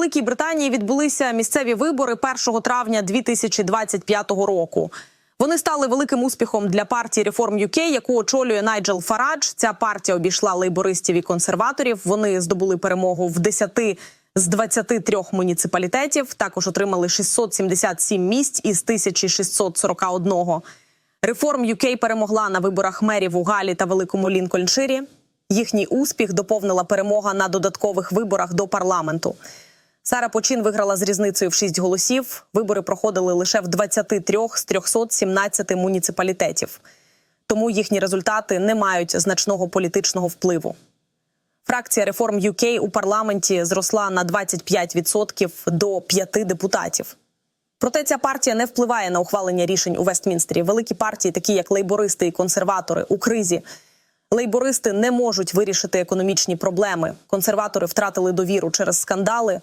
Великій Британії відбулися місцеві вибори 1 травня 2025 року. Вони стали великим успіхом для партії Reform UK, яку очолює Найджел Фарадж. Ця партія обійшла лейбористів і консерваторів. Вони здобули перемогу в 10 з 23 муніципалітетів. Також отримали 677 місць із 1641. Reform UK перемогла на виборах мерів у Галі та Великому Лінкольнширі. Їхній успіх доповнила перемога на додаткових виборах до парламенту. Сара Почин виграла з різницею в 6 голосів. Вибори проходили лише в 23 з 317 муніципалітетів. Тому їхні результати не мають значного політичного впливу. Фракція Reform UK у парламенті зросла на 25% до 5 депутатів. Проте ця партія не впливає на ухвалення рішень у Вестмінстері. Великі партії, такі як лейбористи і консерватори, у кризі. Лейбористи не можуть вирішити економічні проблеми. Консерватори втратили довіру через скандали.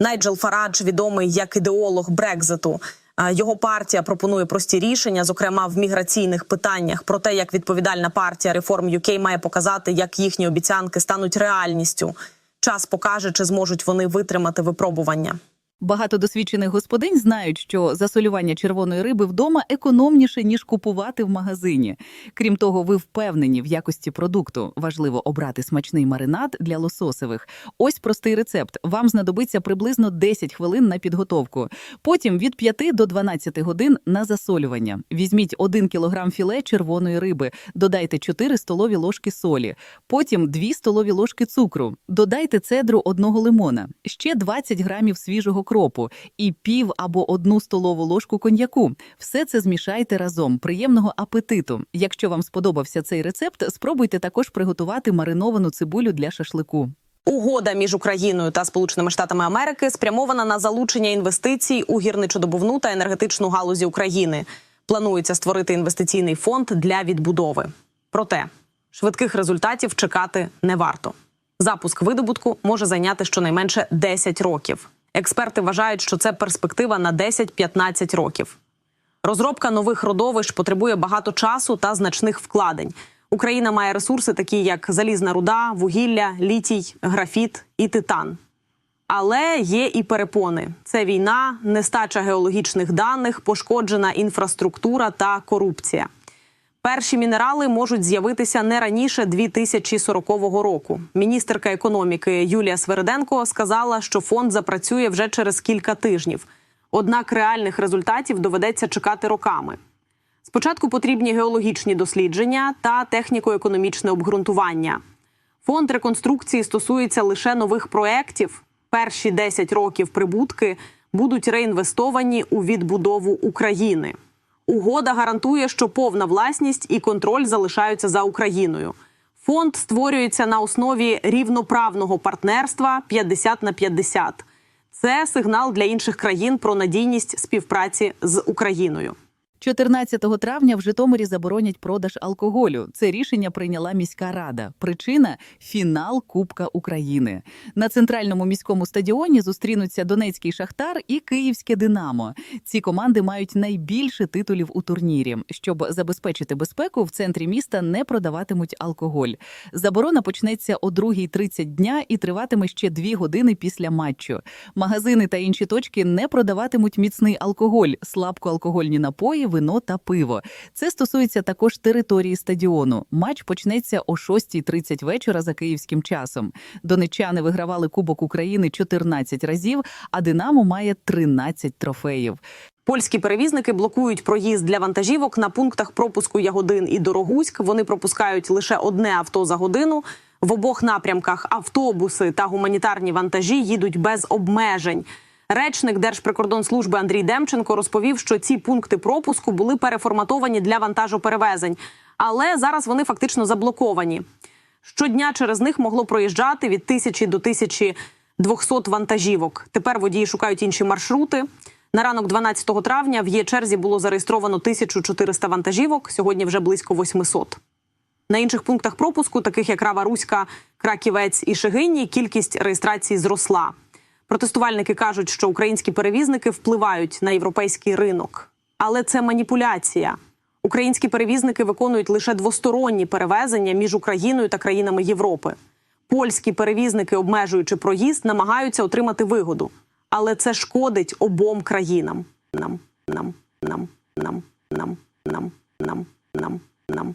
Найджел Фарадж відомий як ідеолог Брекзиту. Його партія пропонує прості рішення, зокрема в міграційних питаннях. Про те, як відповідальна партія реформ UK має показати, як їхні обіцянки стануть реальністю. Час покаже, чи зможуть вони витримати випробування. Багато досвідчених господинь знають, що засолювання червоної риби вдома економніше ніж купувати в магазині. Крім того, ви впевнені в якості продукту. Важливо обрати смачний маринад для лососевих. Ось простий рецепт. Вам знадобиться приблизно 10 хвилин на підготовку. Потім від 5 до 12 годин на засолювання. Візьміть 1 кг філе червоної риби, додайте 4 столові ложки солі, потім 2 столові ложки цукру. Додайте цедру одного лимона, ще 20 грамів свіжого кропу і пів або одну столову ложку коньяку. Все це змішайте разом. Приємного апетиту. Якщо вам сподобався цей рецепт, спробуйте також приготувати мариновану цибулю для шашлику. Угода між Україною та Сполученими Штатами Америки спрямована на залучення інвестицій у гірничодобувну та енергетичну галузі України. Планується створити інвестиційний фонд для відбудови. Проте швидких результатів чекати не варто. Запуск видобутку може зайняти щонайменше 10 років. Експерти вважають, що це перспектива на 10-15 років. Розробка нових родовищ потребує багато часу та значних вкладень. Україна має ресурси, такі як залізна руда, вугілля, літій, графіт і титан. Але є і перепони: це війна, нестача геологічних даних, пошкоджена інфраструктура та корупція. Перші мінерали можуть з'явитися не раніше 2040 року. Міністерка економіки Юлія Свериденко сказала, що фонд запрацює вже через кілька тижнів. Однак реальних результатів доведеться чекати роками. Спочатку потрібні геологічні дослідження та техніко-економічне обґрунтування. Фонд реконструкції стосується лише нових проєктів. Перші 10 років прибутки будуть реінвестовані у відбудову України. Угода гарантує, що повна власність і контроль залишаються за Україною. Фонд створюється на основі рівноправного партнерства 50 на 50. Це сигнал для інших країн про надійність співпраці з Україною. 14 травня в Житомирі заборонять продаж алкоголю. Це рішення прийняла міська рада. Причина фінал Кубка України. На центральному міському стадіоні зустрінуться Донецький Шахтар і Київське Динамо. Ці команди мають найбільше титулів у турнірі. Щоб забезпечити безпеку, в центрі міста не продаватимуть алкоголь. Заборона почнеться о 2.30 дня і триватиме ще 2 години після матчу. Магазини та інші точки не продаватимуть міцний алкоголь, слабкоалкогольні напої вино та пиво. Це стосується також території стадіону. Матч почнеться о 6.30 вечора за київським часом. Донеччани вигравали Кубок України 14 разів, а Динамо має 13 трофеїв. Польські перевізники блокують проїзд для вантажівок на пунктах пропуску Ягодин і Дорогуськ. Вони пропускають лише одне авто за годину. В обох напрямках автобуси та гуманітарні вантажі їдуть без обмежень. Речник Держприкордонслужби Андрій Демченко розповів, що ці пункти пропуску були переформатовані для вантажоперевезень, але зараз вони фактично заблоковані. Щодня через них могло проїжджати від тисячі до тисячі 200 вантажівок. Тепер водії шукають інші маршрути. На ранок 12 травня в є черзі було зареєстровано 1400 вантажівок. Сьогодні вже близько 800. На інших пунктах пропуску, таких як Рава Руська, Краківець і Шегині, кількість реєстрацій зросла. Протестувальники кажуть, що українські перевізники впливають на європейський ринок, але це маніпуляція. Українські перевізники виконують лише двосторонні перевезення між Україною та країнами Європи. Польські перевізники, обмежуючи проїзд, намагаються отримати вигоду, але це шкодить обом країнам. Нам, нам, нам, нам, нам.